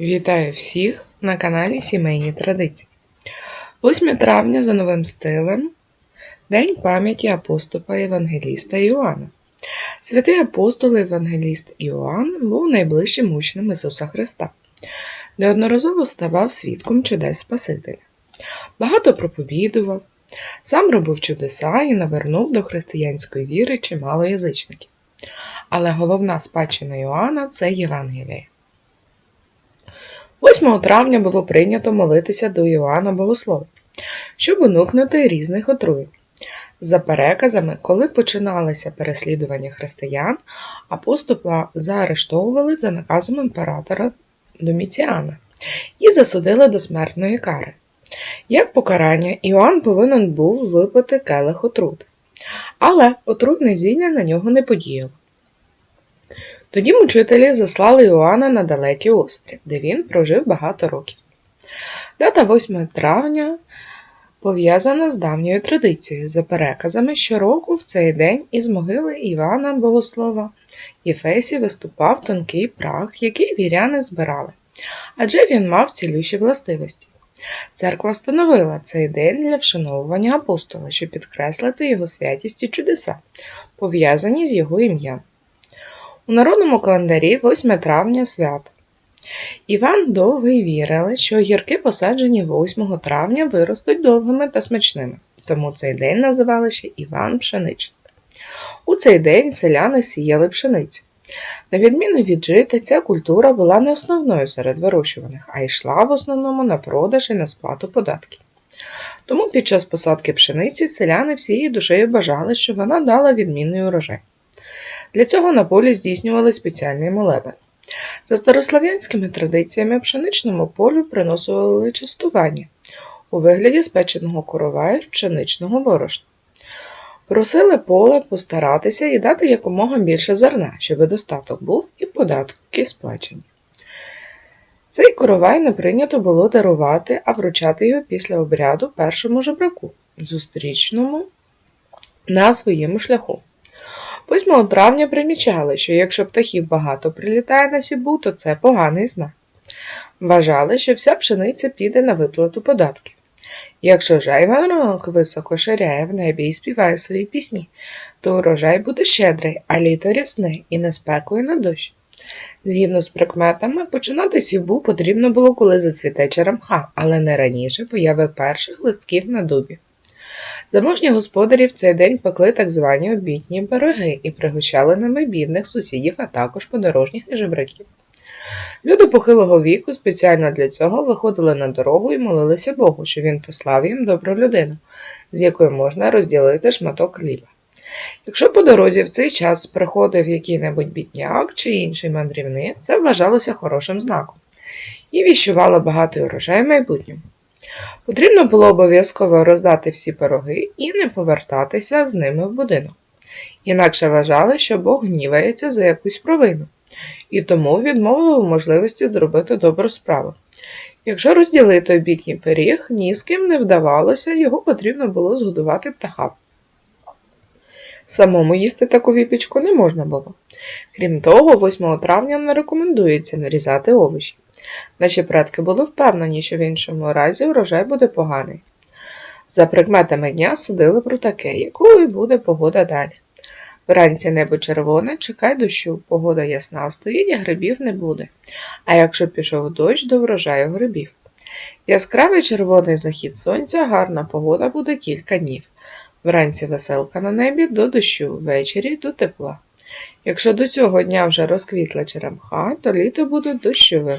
Вітаю всіх на каналі Сімейні Традиції. 8 травня за новим стилем День пам'яті апостола Євангеліста Іоанна. Святий апостол Євангеліст Іоанн був найближчим учнем Ісуса Христа. Неодноразово ставав свідком чудес Спасителя. Багато проповідував, сам робив чудеса і навернув до християнської віри чимало язичників. Але головна спадщина Іоанна це Євангеліє. 8 травня було прийнято молитися до Іоанна Богослова, щоб уникнути різних отруєнь. За переказами, коли починалися переслідування християн, апостола заарештовували за наказом імператора Доміціана і засудили до смертної кари. Як покарання, Іоанн повинен був випити келих отрути. Але отруйне зілля на нього не подіяло. Тоді мучителі заслали Іоанна на далекий острів, де він прожив багато років. Дата 8 травня пов'язана з давньою традицією, за переказами щороку в цей день із могили Івана Богослова Єфесі виступав тонкий прах, який віряни збирали, адже він мав цілющі властивості. Церква встановила цей день для вшановування апостола, щоб підкреслити його святість і чудеса, пов'язані з його ім'ям. У народному календарі 8 травня свято. Іван Довгий вірили, що гірки, посаджені 8 травня, виростуть довгими та смачними, тому цей день називали ще Іван Пшеничний. У цей день селяни сіяли пшеницю. На відміну від жита, ця культура була не основною серед вирощуваних, а йшла в основному на продаж і на сплату податків. Тому під час посадки пшениці селяни всією душею бажали, щоб вона дала відмінний урожай. Для цього на полі здійснювали спеціальний молебен. За старослов'янськими традиціями пшеничному полю приносили частування у вигляді спеченого короваю пшеничного борошна. Просили поле постаратися і дати якомога більше зерна, щоб достаток був і податки сплачені. Цей коровай не прийнято було дарувати, а вручати його після обряду першому жебраку, зустрічному на своєму шляху. 8 травня примічали, що якщо птахів багато прилітає на сібу, то це поганий знак. Вважали, що вся пшениця піде на виплату податків. Якщо жайворонок високо ширяє в небі і співає свої пісні, то урожай буде щедрий, а літо рясне і не спекою на дощ. Згідно з прикметами, починати сівбу потрібно було, коли зацвіте черемха, але не раніше появи перших листків на дубі. Заможні господарі в цей день пекли так звані обідні пироги і пригощали ними бідних сусідів, а також подорожніх і жебраків. Люди похилого віку спеціально для цього виходили на дорогу і молилися Богу, що він послав їм добру людину, з якою можна розділити шматок хліба. Якщо по дорозі в цей час приходив який-небудь бідняк чи інший мандрівник, це вважалося хорошим знаком і віщувало багатий урожай в майбутньому. Потрібно було обов'язково роздати всі пироги і не повертатися з ними в будинок. Інакше вважали, що Бог гнівається за якусь провину, і тому відмовили у можливості зробити добру справу. Якщо розділити обідній пиріг, ні з ким не вдавалося, його потрібно було згодувати птахам. Самому їсти таку віпічку не можна було. Крім того, 8 травня не рекомендується нарізати овочі. Наші предки були впевнені, що в іншому разі урожай буде поганий. За прикметами дня судили про таке, якою буде погода далі. Вранці небо червоне, чекай дощу, погода ясна стоїть, а грибів не буде. А якщо пішов дощ, до врожаю грибів. Яскравий червоний захід сонця, гарна погода буде кілька днів. Вранці веселка на небі до дощу, ввечері до тепла. Якщо до цього дня вже розквітла черемха, то літо буде дощовим.